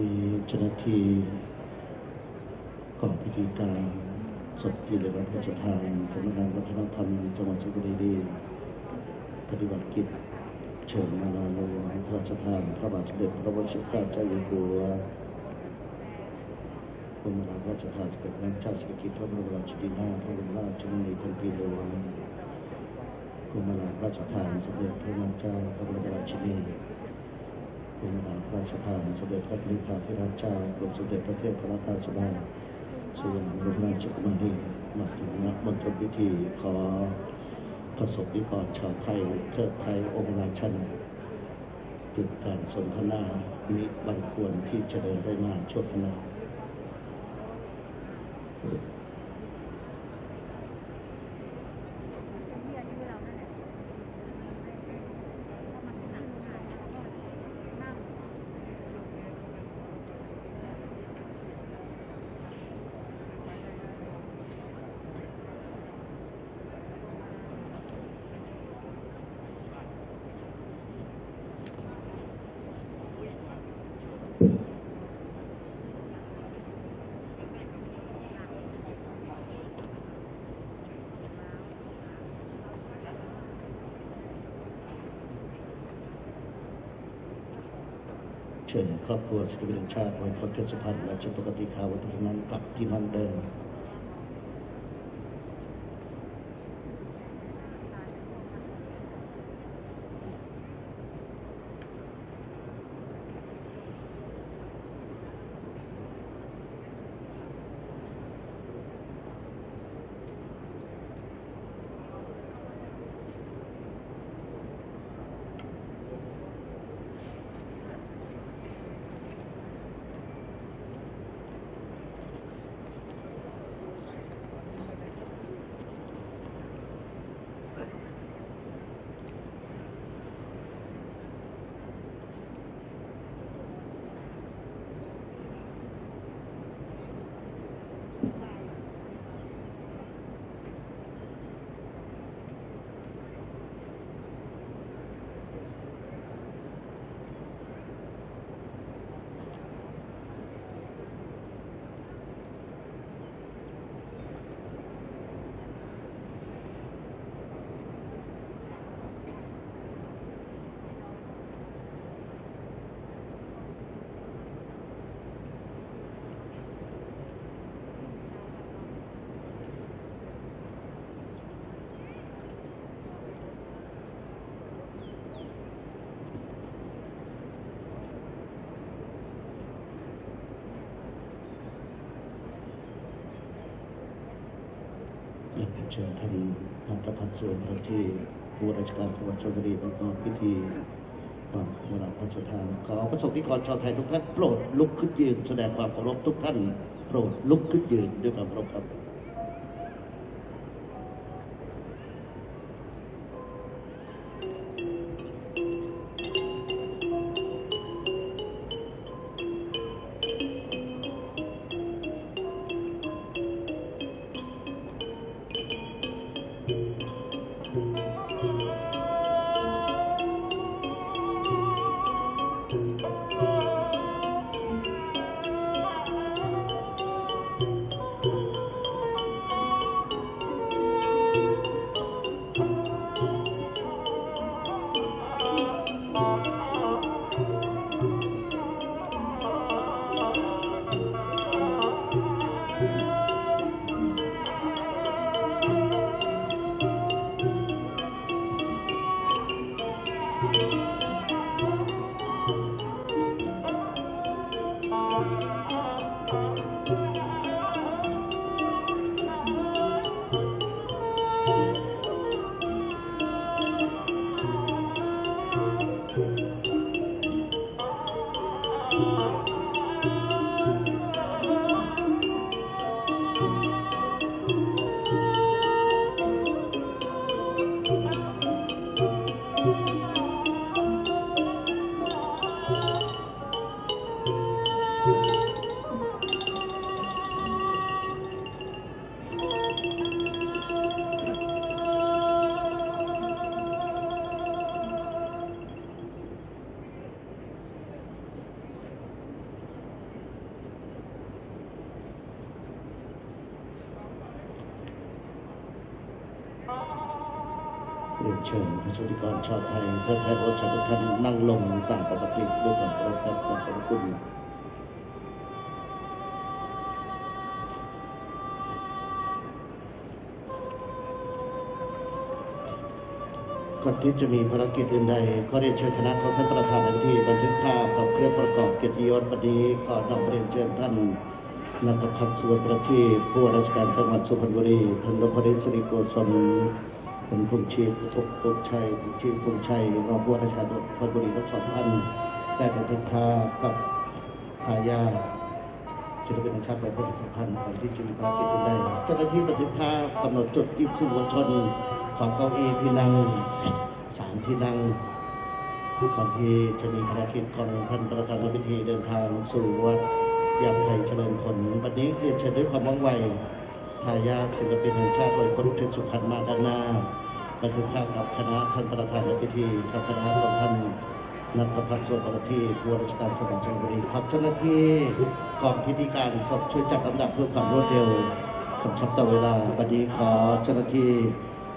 นี้เจ้าหน้าที่ก่อนพิธีการศพที่เรียกว่าพระราชทานสำนักงานวัฒนธรรมจังหวัดสุพรรณบุรีปฏิบัติกิจเชิญมาลาหลวงพระราชทานพระบาทสมเด็จพระวชิรเกล้าเจ้าอยู่หัวพระบรมราชราชทานสมเด็จพระนางเจ้าสิริกิติ์พระบรมราชินีนาถพระบรมราชชนนีพันปีหลวงกรมราชราชทานสมเด็จพระนางเจ้าพระบรมราชินี กรมราชราชทานสมเด็จพระนิพพานธิราชเจ้ากรมสมเด็จพระเทพรัตนราชสุดาสยามรมราชกุมารีมาถึงณมณฑลพิธีขอประสบนิกรชาวไทยเทิดไทยองค์ราชันหยุดการสนทนามิบันควรที่จะเดินไปมาชั่วขณะ ที่อายุเรานั่นแหละก็มาที่หลังงานแล้วก็นั่ง เชิญครอบครัวศิลปินแห่งชาติโดยพลเทศพันธ์และชุดปกติข่าววัฒนนั้นกลับที่นั่นเดิม เชิญท่านนันทพัฒน์สวนพระที่ผู้ราชการจังหวัดชลบุรีประกอบพิธีตอนพระราชพระราชทานขอประสบนิกรชาวไทยทุกท่านโปรดลุกขึ้นยืนแสดงความเคารพทุกท่าน โปรดลุกขึ้นยืนด้วยความเคารพครับ ข เรียนเชิญพระสวัสดิกรชาวไทยเพื่อไทยโอชาทุกท่านนั่งลงตามปกติด้วยความเคารพครับขอบคุณก่อนที่จะมีภารกิจอื่นใดขอเรียนเชิญคณะของท่านประธานในพิธีบันทึกภาพกับเครื่องประกอบเกียรติยศวันนี้ขอนำเรียนเชิญท่านนัทพัฒน์สุวรรณประทีผู้ว่าราชการจังหวัดสุพรรณบุรีท่านนพริศริโกศล ท่านภูมิชีพทุกทุกชัยภูมิชีพภูมิชัยรองผู้ว่าราชการจังหวัดพรรณบุรีทั้งสองท่านได้บันทึกภากับทายาศิลปินแห่งชาติไปประชาพันธ์ก่อนที่จะมีภารกิจอื่นใดเจ้าหน้าที่บันทึกภาพกำหนดจุดที่สื่อมวลชนของเก้าอี้ที่นั่งสามที่นั่งก่อนที่จะมีภารกิจของท่านประธานพิธีเดินทางสู่วัดยามไทยเจริญผลวันนี้เรียนเชิญด้วยความว่องไวทายาทศิลปินแห่งชาติโดยคนรุ่เทพสุพรรณมาด้านหน้า บันทึกภาพกับคณะท่านประธานในพิธีกับคณะของท่านนัทพัฒน์ส่วนประทีผู้ราชการจังหวัดชลบุรีครับเจ้าหน้าที่กองพิธีการศพช่วยจัดลำดับเพื่อความรวดเร็วคำชับต่อเวลาบัดนี้ขอเจ้าหน้าที่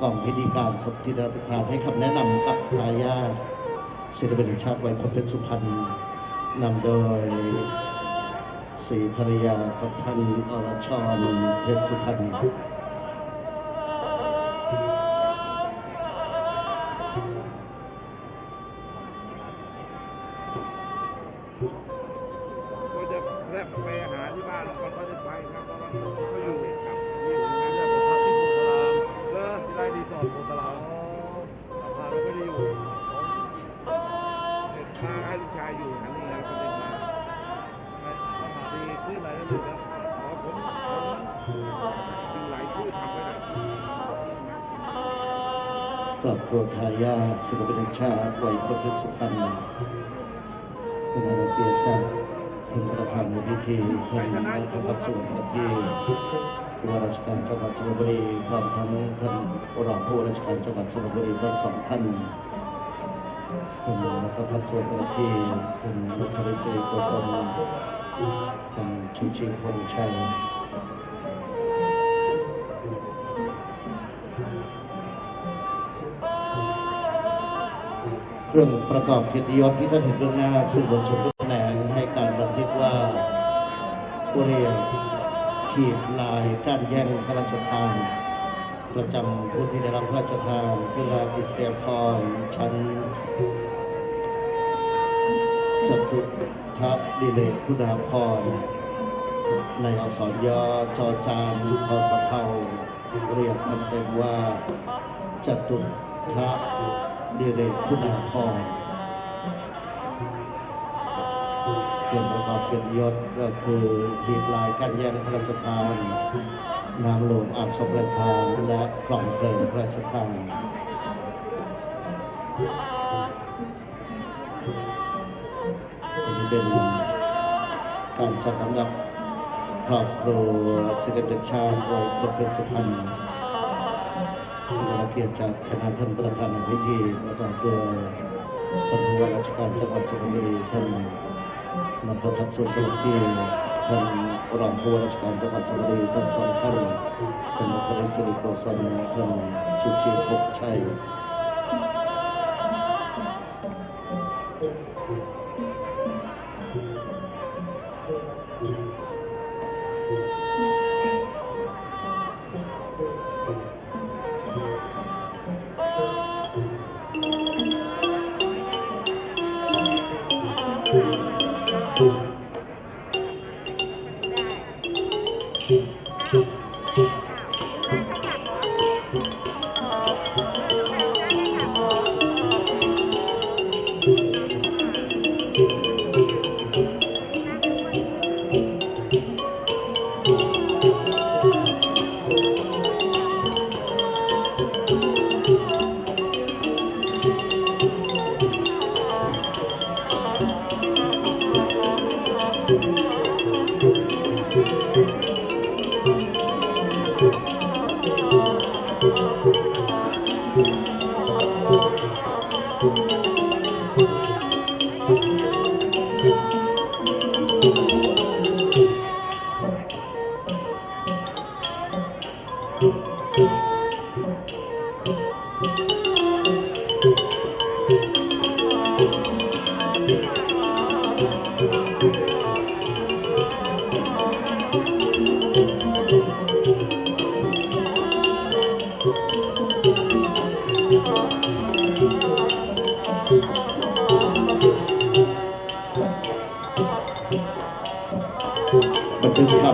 กองพิธีการศพที่ได้รับประทานให้คำแนะนำกับทายาทศิลปินแห่งชาติวัยพจน์เพชรสุพรรณนำโดยสีภรรยาของท่านอรชรเพชรสุพรรณ มจึงไหลชื่อทำไว้น่อยครอบครัวทายาทศิลปินแห่งชาติวัยพจน์เพชรสุพรรณเป็นอาเกียรติจากท่านประธานในพิธีท่านนัทพัฒน์สุวรรณประทีผู้ว่าราชการจังหวัดสระบุรีพร้อมทั้งท่านรองผู้ว่าราชการจังหวัดสระบุรีทั้งสองท่านท่านนัทพัฒน์สุวรรณประทีปท่านนพริศริโกศลท่านชูชีพพงษ์ชัย เครื่องประกอบเกียรติยศที่ท่านเห็นเบื้องหน้าสื่อมวลชนทุกแขนงให้การบันทึกว่าผู้เรียกขีดลายการแย่งพระราชทานประจำผู้ที่ได้รับพระราชทานคือลายอิสเรียพรชั้นจตุทัศดิเลกคุณาพรในอักษรย่อจอจานคอสะเพาเรียกคำเต็มว่าจตุทัศ ดิเรกคุณาพรเกี่ยวประกอบเกียรติยศก็คือหีบลายการแย่งพระราชทานนามหลวงอาบศพประทานและกล่องเพลิงพระราชทานอันนี้เป็นการจัดลำดับครอบครัวศิลปินชาติโดยคนเป็นสุพรรณ ได้รับเกียรติจากคณะท่านประธานในพิธีประกอบด้วยท่านผู้ว่าราชการจังหวัดสุพรรณบุรีท่านนัทพัฒน์สุขทรที่ท่านรองผู้ว่าราชการจังหวัดสุพรรณบุรีท่านสองท่านท่านนพริศริโกศลท่านชุชีพภชัย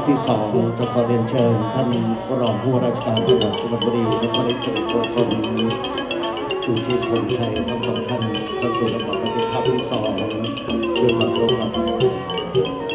บันทึกภาพที่สองจะขอเรียนเชิญท่านรองผู้ราชการจังหวัดสุพรรณบุรีและก็ได้เสด็จโดยทรงชูชีพคนชัยทั้งสองท่านเข้าสู่ระดับบันทึกภาพที่สองด้วยความเคารพครับ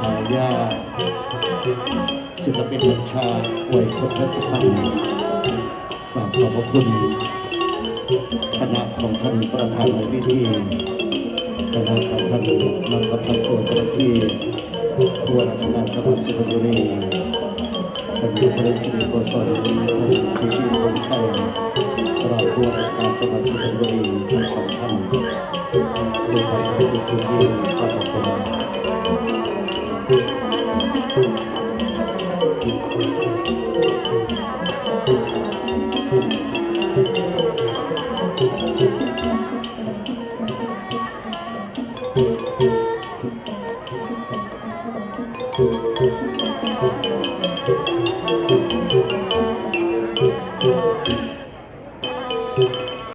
ทายาศิลปินบัญชาอวยพจน์สุพรรณกราบขอบพระคุณคณะของท่านประธานในพิธีคณะของท่านนำกำลังส่วนเจ้าหน้าที่ผู้ว่าราชการจังหวัดสุพรรณบุรีท่านผู้บริสิริโกศลท่านชูชีพคงชัยรองผู้ว่าราชการจังหวัดสุพรรณบุรีทั้งสองท่าน ด้ว